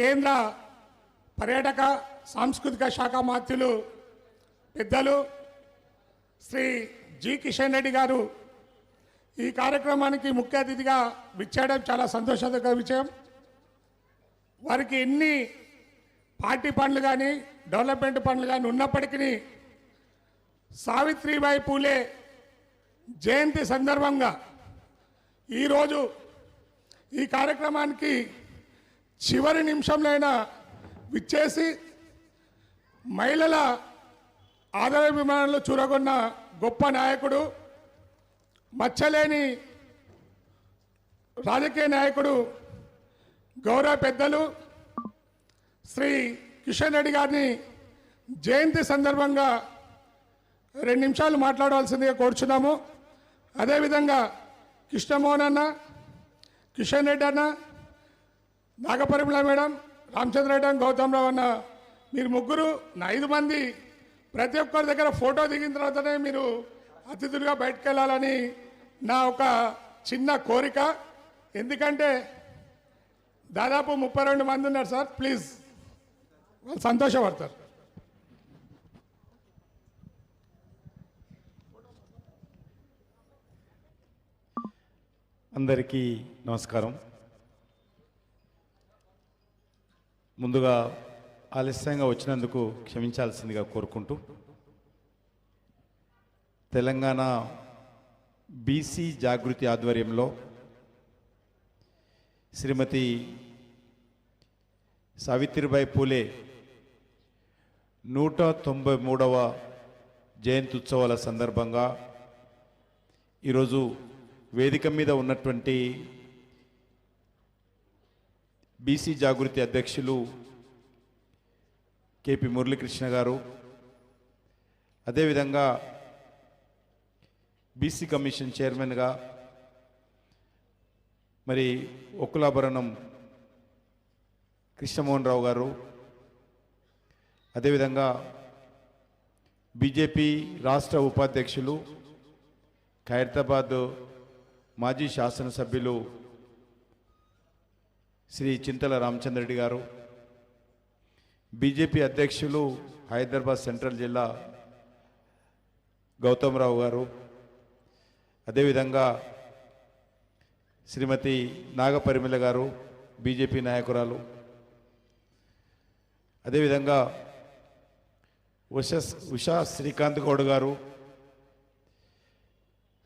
కేంద్ర పర్యాటక సాంస్కృతిక శాఖ మాత్యులు పెద్దలు శ్రీ జి కిషన్ రెడ్డి గారు ఈ కార్యక్రమానికి ముఖ్య అతిథిగా విచ్చేయడం చాలా సంతోషకర విషయం. వారికి ఎన్ని పార్టీ పనులు కానీ డెవలప్మెంట్ పనులు కానీ ఉన్నప్పటికీ సావిత్రిబాయి పూలే జయంతి సందర్భంగా ఈరోజు ఈ కార్యక్రమానికి చివరి నిమిషంలోనైనా విచ్చేసి మహిళల ఆదరాభిమానంలో చూరగొన్న గొప్ప నాయకుడు మచ్చలేని రాజకీయ నాయకుడు గౌరవ పెద్దలు శ్రీ కిషన్ రెడ్డి గారిని జయంతి సందర్భంగా రెండు నిమిషాలు మాట్లాడవలసిందిగా కోరుచున్నాము. అదేవిధంగా కృష్ణమోహన్ అన్న కిషన్ రెడ్డి అన్న నాగపరిమళ మేడం రామచంద్ర రెడ్డి అన్న మీరు ముగ్గురు నా ఐదు మంది ప్రతి ఒక్కరి దగ్గర ఫోటో దిగిన తర్వాతనే మీరు అతిథులుగా బయటకు వెళ్ళాలని నా ఒక చిన్న కోరిక. ఎందుకంటే దాదాపు ముప్పై రెండు మంది ఉన్నారు సార్ ప్లీజ్. వాళ్ళు సంతోషపడతారు. అందరికీ నమస్కారం. ముందుగా ఆలస్యంగా వచ్చినందుకు క్షమించాల్సిందిగా కోరుకుంటూ తెలంగాణ బీసీ జాగృతి ఆధ్వర్యంలో శ్రీమతి సావిత్రిబాయి పూలే నూట తొంభై మూడవ జయంతి ఉత్సవాల సందర్భంగా ఈరోజు వేదిక మీద ఉన్నటువంటి బీసీ జాగృతి అధ్యక్షులు కేపి మురళీకృష్ణ గారు. అదేవిధంగా బీసీ కమిషన్ చైర్మన్గా మరి ఒక్కులాభరణం కృష్ణమోహన్ రావు గారు. అదేవిధంగా బీజేపీ రాష్ట్ర ఉపాధ్యక్షులు ఖైరతాబాద్ మాజీ శాసనసభ్యులు శ్రీ చింతల రామచంద్రెడ్డి గారు బీజేపీ అధ్యక్షులు హైదరాబాద్ సెంట్రల్ జిల్లా గౌతమరావు గారు అదేవిధంగా శ్రీమతి నాగపరిమిళ గారు బీజేపీ నాయకురాలు అదేవిధంగా ఉష ఉషా శ్రీకాంత్ గౌడ్ గారు.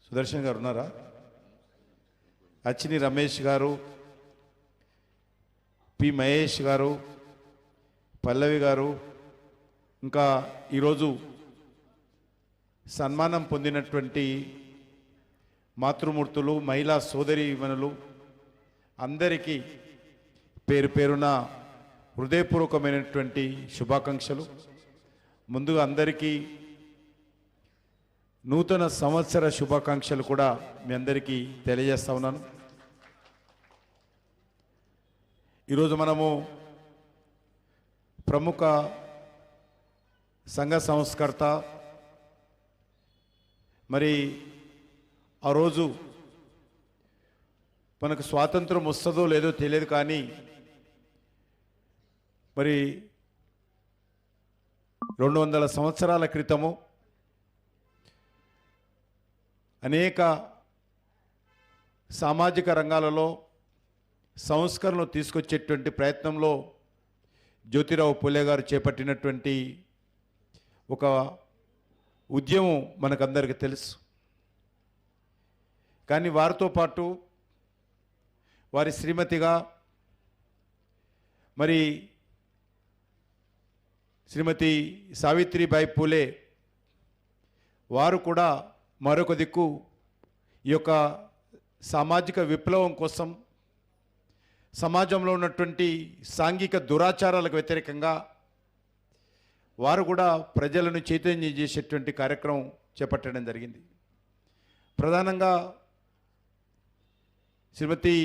సుదర్శన్ గారు ఉన్నారా? అచ్చిని రమేష్ గారు పి మహేష్ గారు పల్లవి గారు ఇంకా ఈరోజు సన్మానం పొందినటువంటి మాతృమూర్తులు మహిళా సోదరి సోదరీమణులు అందరికీ పేరు పేరున హృదయపూర్వకమైనటువంటి శుభాకాంక్షలు. ముందుగా అందరికీ నూతన సంవత్సర శుభాకాంక్షలు కూడా మీ అందరికీ తెలియజేస్తా ఉన్నాను. ఈరోజు మనము ప్రముఖ సంఘ సంస్కర్త మరి ఆ రోజు మనకు స్వాతంత్రం వస్తుందో లేదో తెలియదు కానీ మరి రెండు వందల సంవత్సరాల క్రితము అనేక సామాజిక రంగాలలో సంస్కరణలు తీసుకొచ్చేటువంటి ప్రయత్నంలో జ్యోతిరావు పూలే గారు చేపట్టినటువంటి ఒక ఉద్యమం మనకందరికీ తెలుసు. కానీ వారితో పాటు వారి శ్రీమతిగా మరి శ్రీమతి సావిత్రిబాయి పూలే వారు కూడా మరొక దిక్కు ఈ యొక్క సామాజిక విప్లవం కోసం సమాజంలో ఉన్నటువంటి సాంఘిక దురాచారాలకు వ్యతిరేకంగా వారు కూడా ప్రజలను చైతన్యం చేసేటువంటి కార్యక్రమం చేపట్టడం జరిగింది. ప్రధానంగా శ్రీమతి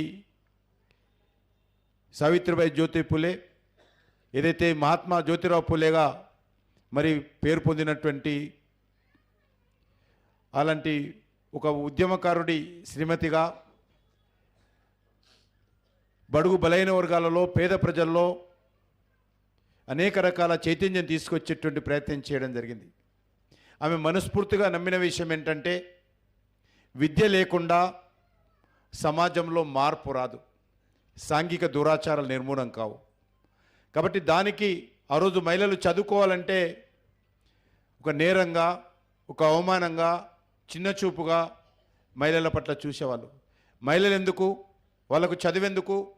సావిత్రిబాయి జ్యోతి పూలే ఏదైతే మహాత్మా జ్యోతిరావు పూలేగా మరి పేరు పొందినటువంటి అలాంటి ఒక ఉద్యమకారుడి శ్రీమతిగా బడుగు బలైన వర్గాలలో పేద ప్రజల్లో అనేక రకాల చైతన్యం తీసుకొచ్చేటువంటి ప్రయత్నం చేయడం జరిగింది. ఆమె మనస్ఫూర్తిగా నమ్మిన విషయం ఏంటంటే విద్య లేకుండా సమాజంలో మార్పు రాదు. సాంఘిక దురాచారాలు నిర్మూలన కావు. కాబట్టి దానికి ఆ రోజు మహిళలు చదువుకోవాలంటే ఒక నేరంగా ఒక అవమానంగా చిన్నచూపుగా మహిళల పట్ల చూసేవాళ్ళు. మహిళలు ఎందుకు? వాళ్ళకు చదివెందుకు?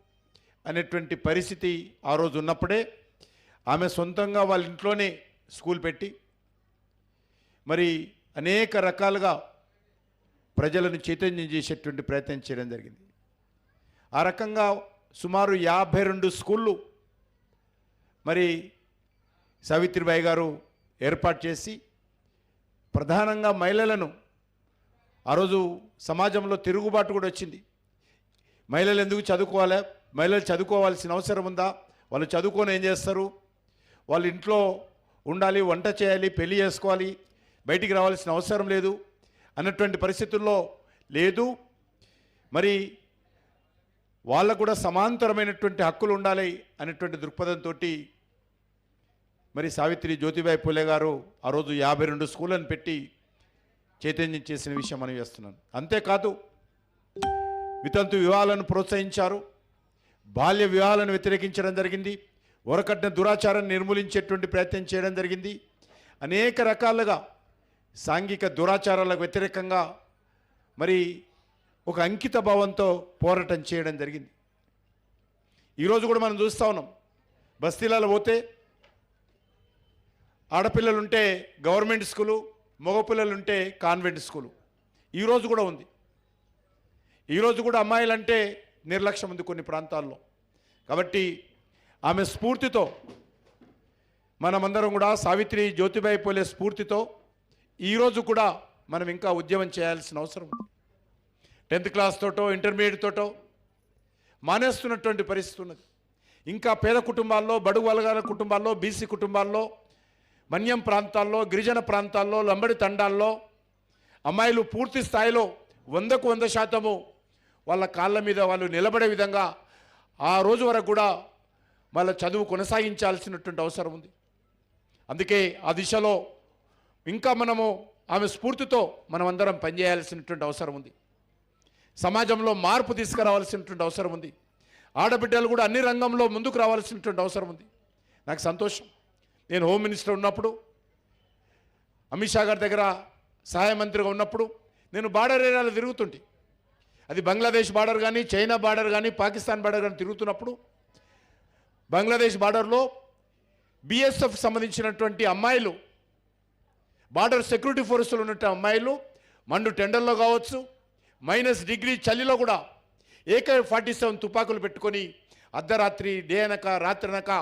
అనేటువంటి పరిస్థితి ఆ రోజు ఉన్నప్పుడే ఆమె సొంతంగా వాళ్ళ ఇంట్లోనే స్కూల్ పెట్టి మరి అనేక రకాలుగా ప్రజలను చైతన్యం చేసేటువంటి ప్రయత్నం చేయడం జరిగింది. ఆ రకంగా సుమారు యాభై రెండు స్కూళ్ళు మరి సావిత్రిబాయి గారు ఏర్పాటు చేసి ప్రధానంగా మహిళలను ఆ రోజు సమాజంలో తిరుగుబాటు కూడా వచ్చింది. మహిళలు ఎందుకు చదువుకోవాలి? మహిళలు చదువుకోవాల్సిన అవసరం ఉందా? వాళ్ళు చదువుకొని ఏం చేస్తారు? వాళ్ళు ఇంట్లో ఉండాలి వంట చేయాలి పెళ్ళి చేసుకోవాలి బయటికి రావాల్సిన అవసరం లేదు అన్నటువంటి పరిస్థితుల్లో లేదు. మరి వాళ్ళకు కూడా సమాంతరమైనటువంటి హక్కులు ఉండాలి అనేటువంటి దృక్పథంతో మరి సావిత్రి జ్యోతిబాయి పూలే గారు ఆ రోజు యాభై రెండు స్కూళ్ళను పెట్టి చైతన్యం చేసిన విషయం మనం చేస్తున్నాను అంతేకాదు వితంతు వివాహాలను ప్రోత్సహించారు. బాల్య వివాహాలను వ్యతిరేకించడం జరిగింది. వరకట్న దురాచారాన్ని నిర్మూలించేటువంటి ప్రయత్నం చేయడం జరిగింది. అనేక రకాలుగా సాంఘిక దురాచారాలకు వ్యతిరేకంగా మరి ఒక అంకిత భావంతో పోరాటం చేయడం జరిగింది. ఈరోజు కూడా మనం చూస్తూ ఉన్నాం. బస్తీలలో పోతే ఆడపిల్లలుంటే గవర్నమెంట్ స్కూలు మగపిల్లలుంటే కాన్వెంట్ స్కూలు. ఈరోజు కూడా ఉంది. ఈరోజు కూడా అమ్మాయిలంటే నిర్లక్ష్యం ఉంది కొన్ని ప్రాంతాల్లో. కాబట్టి ఆమె స్ఫూర్తితో మనమందరం కూడా సావిత్రి జ్యోతిబాయి పోలే స్ఫూర్తితో ఈరోజు కూడా మనం ఇంకా ఉద్యమం చేయాల్సిన అవసరం ఉంది. టెన్త్ క్లాస్ తోటో ఇంటర్మీడియట్ తోటో మానేస్తున్నటువంటి పరిస్థితి ఉన్నది. ఇంకా పేద కుటుంబాల్లో బడుగు వర్గాల కుటుంబాల్లో బీసీ కుటుంబాల్లో మన్యం ప్రాంతాల్లో గిరిజన ప్రాంతాల్లో లంబడి తండాల్లో అమ్మాయిలు పూర్తి స్థాయిలో వందకు వంద శాతము వాళ్ళ కాళ్ళ మీద వాళ్ళు నిలబడే విధంగా ఆ రోజు వరకు కూడా వాళ్ళ చదువు కొనసాగించాల్సినటువంటి అవసరం ఉంది. అందుకే ఆ దిశలో ఇంకా మనము ఆమె స్ఫూర్తితో మనమందరం పనిచేయాల్సినటువంటి అవసరం ఉంది. సమాజంలో మార్పు తీసుకురావాల్సినటువంటి అవసరం ఉంది. ఆడబిడ్డలు కూడా అన్ని రంగంలో ముందుకు రావాల్సినటువంటి అవసరం ఉంది. నాకు సంతోషం. నేను హోమ్ మినిస్టర్ ఉన్నప్పుడు అమిత్ షా గారి దగ్గర సహాయ మంత్రిగా ఉన్నప్పుడు నేను బార్డర్ ఏరియాలో తిరుగుతుంటే అది బంగ్లాదేశ్ బార్డర్ కానీ చైనా బార్డర్ కానీ పాకిస్తాన్ బార్డర్ కానీ తిరుగుతున్నప్పుడు బంగ్లాదేశ్ బార్డర్లో బిఎస్ఎఫ్ సంబంధించినటువంటి అమ్మాయిలు బార్డర్ సెక్యూరిటీ ఫోర్స్లో ఉన్నటువంటి అమ్మాయిలు మండు టెండర్లో కావచ్చు మైనస్ డిగ్రీ చలిలో కూడా ఏకే ఫార్టీ సెవెన్ తుపాకులు పెట్టుకొని అర్ధరాత్రి దేనక అనక రాత్రి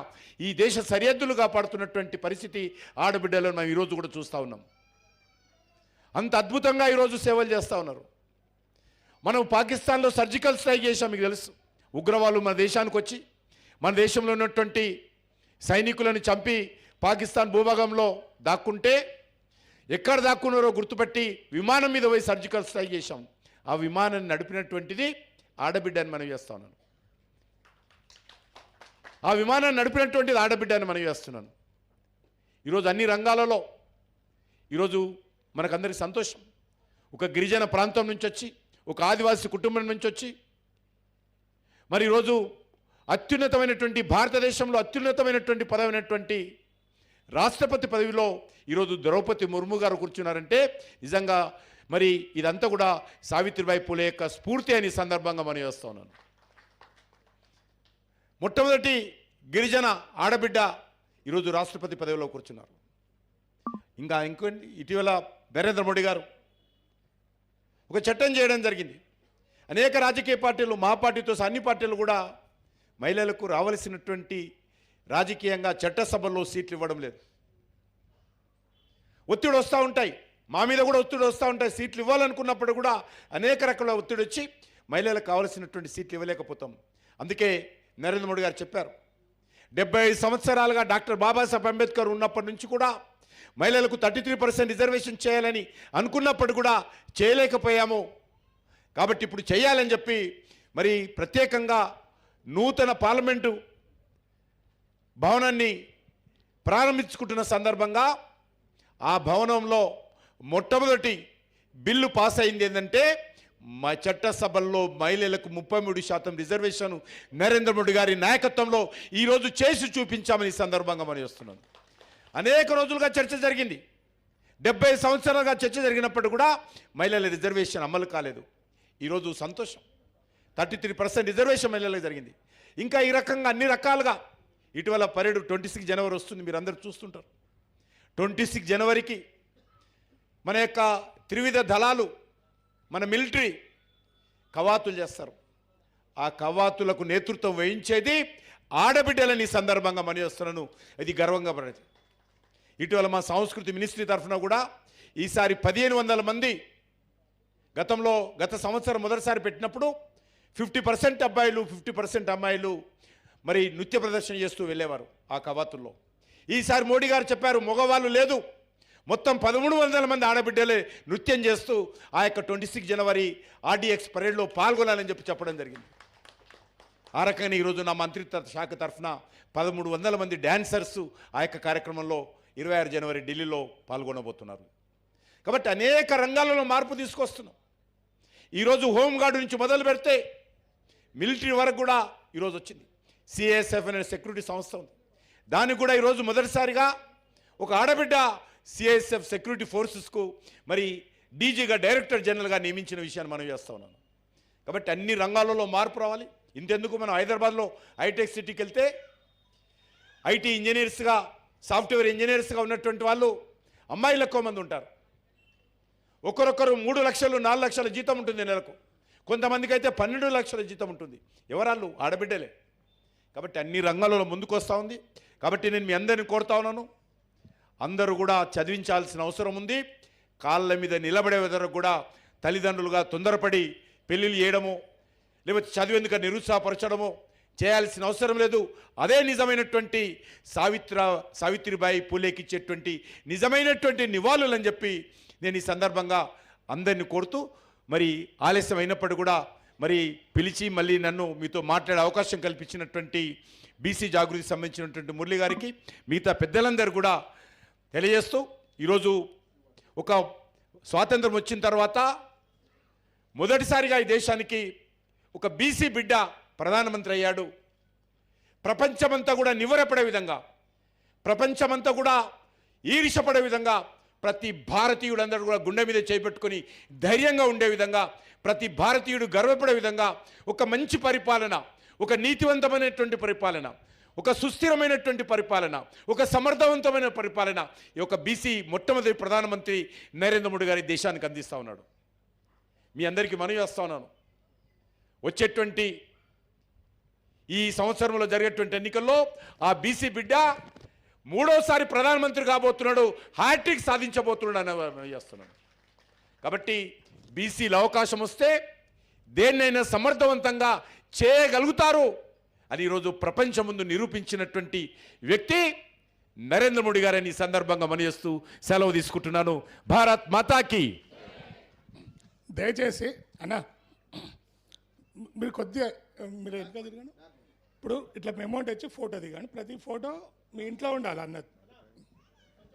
ఈ దేశ సరిహద్దులు కాపాడుతున్నటువంటి పరిస్థితి ఆడబిడ్డలను మనం ఈరోజు కూడా చూస్తూ ఉన్నాం. అంత అద్భుతంగా ఈరోజు సేవలు చేస్తూ ఉన్నారు. మనం పాకిస్తాన్లో సర్జికల్ స్ట్రైక్ చేశాం మీకు తెలుసు. ఉగ్రవాదులు మన దేశానికి వచ్చి మన దేశంలో ఉన్నటువంటి సైనికులను చంపి పాకిస్తాన్ భూభాగంలో దాక్కుంటే ఎక్కడ దాక్కున్నారో గుర్తుపట్టి విమానం మీద పోయి సర్జికల్ స్ట్రైక్ చేశాం. ఆ విమానాన్ని నడిపినటువంటిది ఆడబిడ్డ అని మనం చేస్తున్నాను ఆ విమానాన్ని నడిపినటువంటిది ఆడబిడ్డ అని మనం చేస్తున్నాను. ఈరోజు అన్ని రంగాలలో ఈరోజు మనకందరికి సంతోషం. ఒక గిరిజన ప్రాంతం నుంచి వచ్చి ఒక ఆదివాసి కుటుంబం నుంచి వచ్చి మరి ఈరోజు అత్యున్నతమైనటువంటి భారతదేశంలో అత్యున్నతమైనటువంటి పదమైనటువంటి రాష్ట్రపతి పదవిలో ఈరోజు ద్రౌపది ముర్ము గారు కూర్చున్నారంటే నిజంగా మరి ఇదంతా కూడా సావిత్రిబాయి పూలే యొక్క స్ఫూర్తి అని సందర్భంగా మనం చేస్తా ఉన్నాను. మొట్టమొదటి గిరిజన ఆడబిడ్డ ఈరోజు రాష్ట్రపతి పదవిలో కూర్చున్నారు. ఇంకా ఇంకోండి ఇటీవల నరేంద్ర మోడీ గారు ఒక చట్టం చేయడం జరిగింది. అనేక రాజకీయ పార్టీలు మా పార్టీతో అన్ని పార్టీలు కూడా మహిళలకు రావలసినటువంటి రాజకీయంగా చట్టసభల్లో సీట్లు ఇవ్వడం లేదు. ఒత్తిడి వస్తూ ఉంటాయి. మా మీద కూడా ఒత్తిడి వస్తూ ఉంటాయి. సీట్లు ఇవ్వాలనుకున్నప్పుడు కూడా అనేక రకాల ఒత్తిడి వచ్చి మహిళలకు కావలసినటువంటి సీట్లు ఇవ్వలేకపోతాం. అందుకే నరేంద్ర మోడీ గారు చెప్పారు. డెబ్బై ఐదు సంవత్సరాలుగా డాక్టర్ బాబాసాహెబ్ అంబేద్కర్ ఉన్నప్పటి నుంచి కూడా మహిళలకు థర్టీ త్రీ పర్సెంట్ రిజర్వేషన్ చేయాలని అనుకున్నప్పుడు కూడా చేయలేకపోయాము. కాబట్టి ఇప్పుడు చేయాలని చెప్పి మరి ప్రత్యేకంగా నూతన పార్లమెంటు భవనాన్ని ప్రారంభించుకుంటున్న సందర్భంగా ఆ భవనంలో మొట్టమొదటి బిల్లు పాస్ అయింది ఏంటంటే మా చట్టసభల్లో మహిళలకు ముప్పై మూడు శాతం రిజర్వేషన్ నరేంద్ర మోడీ గారి నాయకత్వంలో ఈరోజు చేసి చూపించామని ఈ సందర్భంగా మనం వస్తున్నాం అనేక రోజులుగా చర్చ జరిగింది. డెబ్బై సంవత్సరాలుగా చర్చ జరిగినప్పుడు కూడా మహిళల రిజర్వేషన్ అమలు కాలేదు. ఈరోజు సంతోషం. థర్టీ త్రీ పర్సెంట్ రిజర్వేషన్ మహిళలకు జరిగింది. ఇంకా ఈ రకంగా అన్ని రకాలుగా ఇటీవల పరేడు ట్వంటీ సిక్స్ జనవరి వస్తుంది. మీరు అందరు చూస్తుంటారు. ట్వంటీ సిక్స్ జనవరికి మన యొక్క త్రివిధ దళాలు మన మిలిటరీ కవాతులు చేస్తారు. ఆ కవాతులకు నేతృత్వం వహించేది ఆడబిడ్డలని ఈ సందర్భంగా మనం చేస్తున్నాను. ఇది గర్వంగా పడేది ఇటీవల మా సంస్కృతి మినిస్ట్రీ తరఫున కూడా ఈసారి పదిహేను వందల మంది గతంలో గత సంవత్సరం మొదటిసారి పెట్టినప్పుడు ఫిఫ్టీ పర్సెంట్ అబ్బాయిలు ఫిఫ్టీ పర్సెంట్ అమ్మాయిలు మరి నృత్య ప్రదర్శన చేస్తూ వెళ్ళేవారు ఆ కవాతుల్లో. ఈసారి మోడీ గారు చెప్పారు మగవాళ్ళు లేదు. మొత్తం పదమూడు వందల మంది ఆడబిడ్డలే నృత్యం చేస్తూ ఆ యొక్క ట్వంటీ సిక్స్ జనవరి ఆర్డీఎక్స్ పరేడ్లో పాల్గొనాలని చెప్పి చెప్పడం జరిగింది. ఆ రకంగా ఈరోజు నా మంత్రిత్వ శాఖ తరఫున పదమూడు వందల మంది డ్యాన్సర్సు ఆ యొక్క కార్యక్రమంలో ఇరవై ఆరు జనవరి ఢిల్లీలో పాల్గొనబోతున్నారు. కాబట్టి అనేక రంగాలలో మార్పు తీసుకొస్తున్నాం. ఈరోజు హోంగార్డు నుంచి మొదలు పెడితే మిలిటరీ వరకు కూడా ఈరోజు వచ్చింది. సిఎస్ఎఫ్ అనే సెక్యూరిటీ సంస్థ ఉంది. దానికి కూడా ఈరోజు మొదటిసారిగా ఒక ఆడబిడ్డ సిఎస్ఎఫ్ సెక్యూరిటీ ఫోర్సెస్కు మరి డీజీగా డైరెక్టర్ జనరల్గా నియమించిన విషయాన్ని మనం చేస్తూ ఉన్నాను కాబట్టి అన్ని రంగాలలో మార్పు రావాలి. ఇంతెందుకు మనం హైదరాబాద్లో హైటెక్ సిటీకి వెళ్తే ఐటీ ఇంజనీర్స్గా సాఫ్ట్వేర్ ఇంజనీర్స్గా ఉన్నటువంటి వాళ్ళు అమ్మాయిలు ఎక్కువ మంది ఉంటారు. ఒకరొకరు మూడు లక్షలు నాలుగు లక్షల జీతం ఉంటుంది నెలకు. కొంతమందికి అయితే పన్నెండు లక్షల జీతం ఉంటుంది. ఎవరాళ్ళు? ఆడబిడ్డలే. కాబట్టి అన్ని రంగాలలో ముందుకు వస్తూ ఉంది. కాబట్టి నేను మీ అందరిని కోరుతా ఉన్నాను. అందరూ కూడా చదివించాల్సిన అవసరం ఉంది. కాళ్ళ మీద నిలబడే వరకు కూడా తల్లిదండ్రులుగా తొందరపడి పెళ్ళిళ్ళు చేయడము లేకపోతే చదివేందుకు నిరుత్సాహపరచడము చేయాల్సిన అవసరం లేదు. అదే నిజమైనటువంటి సావిత్ర సావిత్రిబాయి పూలేకి ఇచ్చేటువంటి నిజమైనటువంటి నివాళులు అని చెప్పి నేను ఈ సందర్భంగా అందరిని కోరుతూ మరి ఆలస్యం అయినప్పుడు కూడా మరి పిలిచి మళ్ళీ నన్ను మీతో మాట్లాడే అవకాశం కల్పించినటువంటి బీసీ జాగృతికి సంబంధించినటువంటి మురళి గారికి మిగతా పెద్దలందరూ కూడా తెలియజేస్తూ ఈరోజు ఒక స్వాతంత్రం వచ్చిన తర్వాత మొదటిసారిగా ఈ దేశానికి ఒక బీసీ బిడ్డ ప్రధానమంత్రి అయ్యాడు. ప్రపంచమంతా కూడా నివరపడే విధంగా ప్రపంచమంతా కూడా ఈర్షపడే విధంగా ప్రతి భారతీయుడందరూ కూడా గుండె మీద చేపెట్టుకొని ధైర్యంగా ఉండే విధంగా ప్రతి భారతీయుడు గర్వపడే విధంగా ఒక మంచి పరిపాలన ఒక నీతివంతమైనటువంటి పరిపాలన ఒక సుస్థిరమైనటువంటి పరిపాలన ఒక సమర్థవంతమైన పరిపాలన ఈ యొక్క బీసీ మొట్టమొదటి ప్రధానమంత్రి నరేంద్ర మోడీ గారి దేశానికి అందిస్తూ ఉన్నాడు. మీ అందరికీ మనవి చేస్తా ఉన్నాను. వచ్చేటువంటి ఈ సంవత్సరంలో జరిగేటువంటి ఎన్నికల్లో ఆ బీసీ బిడ్డ మూడోసారి ప్రధానమంత్రి కాబోతున్నాడు హ్యాట్రిక్ సాధించబోతున్నాడు అని చేస్తున్నాడు చేస్తున్నాను కాబట్టి బీసీలు అవకాశం వస్తే దేన్నైనా సమర్థవంతంగా చేయగలుగుతారు అని ఈరోజు ప్రపంచం ముందు నిరూపించినటువంటి వ్యక్తి నరేంద్ర మోడీ గారని ఈ సందర్భంగా మనిస్తూ సెలవు తీసుకుంటున్నాను. భారత్ మాతాకి. దయచేసి అన్న మీరు కొద్దిగా మీరు ఇప్పుడు ఇట్లా అమౌంట్ వచ్చి ఫోటో దిగండి ప్రతి ఫోటో మీ ఇంట్లో ఉండాలి అన్నది